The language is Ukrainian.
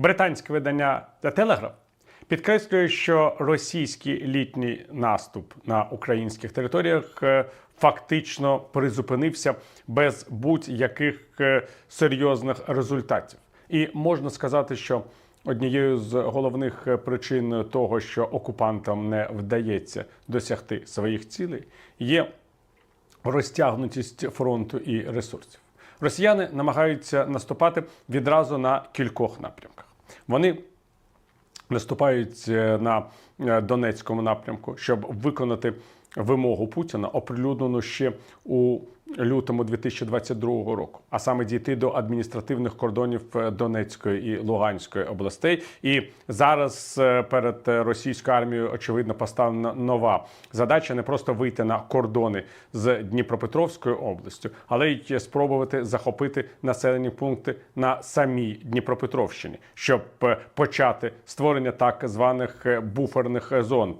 Британське видання The Telegraph підкреслює, що російський літній наступ на українських територіях е, фактично призупинився без будь-яких е, серйозних результатів. І можна сказати, що однією з головних е, причин того, що окупантам не вдається досягти своїх цілей, є розтягнутість фронту і ресурсів. Росіяни намагаються наступати відразу на кількох напрямках. Вони наступають е, на е, Донецькому напрямку, щоб виконати вимогу Путіна, оприлюднену ще у лютому 2022 року, а саме дійти до адміністративних кордонів е, Донецької і Луганської областей. І зараз е, перед е, російською армією очевидно поставлена нова задача не просто вийти на кордони з Дніпропетровською областю, але й спробувати захопити населені пункти на самій Дніпропетровщині, щоб почати створення так званих буферних зон.